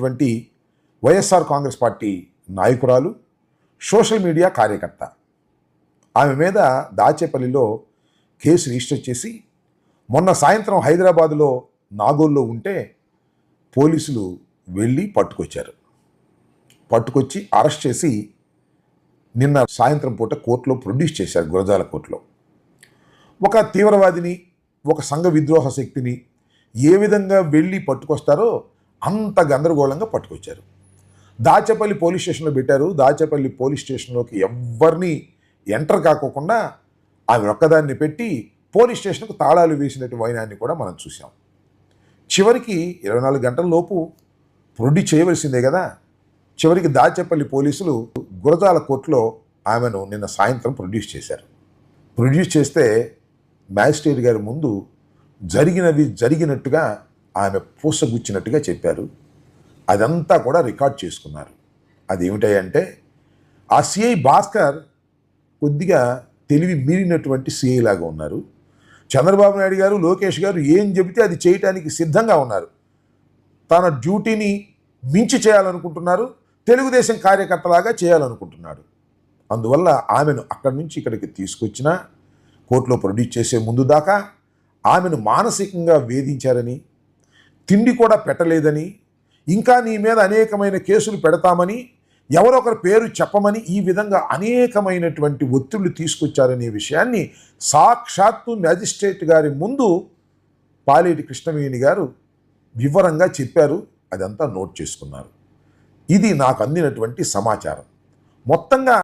అటువంటి వైఎస్ఆర్ కాంగ్రెస్ పార్టీ నాయకురాలు social media కార్యకర్త. ఆమె మీద దాచేపల్లిలో కేసు రిజిస్టర్ చేసి మొన్న సాయంత్రం హైదరాబాదులో నాగోల్లో ఉంటే పోలీసులు వెళ్ళి పట్టుకొచ్చారు. పట్టుకొచ్చి అరెస్ట్ చేసి నిన్న సాయంత్రం పూట కోర్టులో ప్రొడ్యూస్ చేశారు గురజాల కోర్టులో. ఒక తీవ్రవాదిని ఒక సంఘ విద్రోహ శక్తిని ఏ విధంగా వెళ్ళి పట్టుకొస్తారో అంత గందరగోళంగా పట్టుకొచ్చారు. దాచేపల్లి పోలీస్ స్టేషన్లో పెట్టారు. దాచేపల్లి పోలీస్ స్టేషన్లోకి ఎవరిని ఎంటర్ కాకోకుండా ఆమె ఒక్కదాన్ని పెట్టి పోలీస్ స్టేషన్కు తాళాలు వేసినట్టు వైనాన్ని కూడా మనం చూసాం చివరికి ఇరవై నాలుగు గంటల లోపు ప్రొడ్యూస్ చేయవలసిందే కదా. చివరికి దాచేపల్లి పోలీసులు గురజాల కోర్టులో ఆమెను నిన్న సాయంత్రం ప్రొడ్యూస్ చేశారు. ప్రొడ్యూస్ చేస్తే మ్యాజిస్ట్రేట్ గారి ముందు జరిగినది జరిగినట్టుగా ఆమె పూసగుచ్చినట్టుగా చెప్పారు. అదంతా కూడా రికార్డ్ చేసుకున్నారు. అది ఏమిటాయంటే ఆ సిఐ భాస్కర్ కొద్దిగా తెలివి మీరినటువంటి సిఐ లాగా ఉన్నారు. చంద్రబాబు నాయుడు గారు లోకేష్ గారు ఏం చెబితే అది చేయటానికి సిద్ధంగా ఉన్నారు. తన డ్యూటీని మించి చేయాలనుకుంటున్నారు. తెలుగుదేశం కార్యకర్తలాగా చేయాలనుకుంటున్నాడు అందువల్ల ఆమెను అక్కడి నుంచి ఇక్కడికి తీసుకొచ్చిన కోర్టులో ప్రొడ్యూస్ చేసే ముందు దాకా ఆమెను మానసికంగా వేధించారని తిండి కూడా పెట్టలేదని ఇంకా నీ మీద అనేకమైన కేసులు పెడతామని ఎవరొకరి పేరు చెప్పమని ఈ విధంగా అనేకమైనటువంటి ఒత్తిళ్ళు తీసుకొచ్చారనే విషయాన్ని సాక్షాత్తు మ్యాజిస్ట్రేట్ గారి ముందు పాలేటి కృష్ణవేణి గారు వివరంగా చెప్పారు. అదంతా నోట్ చేసుకున్నారు. ఇది నాకు అందినటువంటి సమాచారం. మొత్తంగా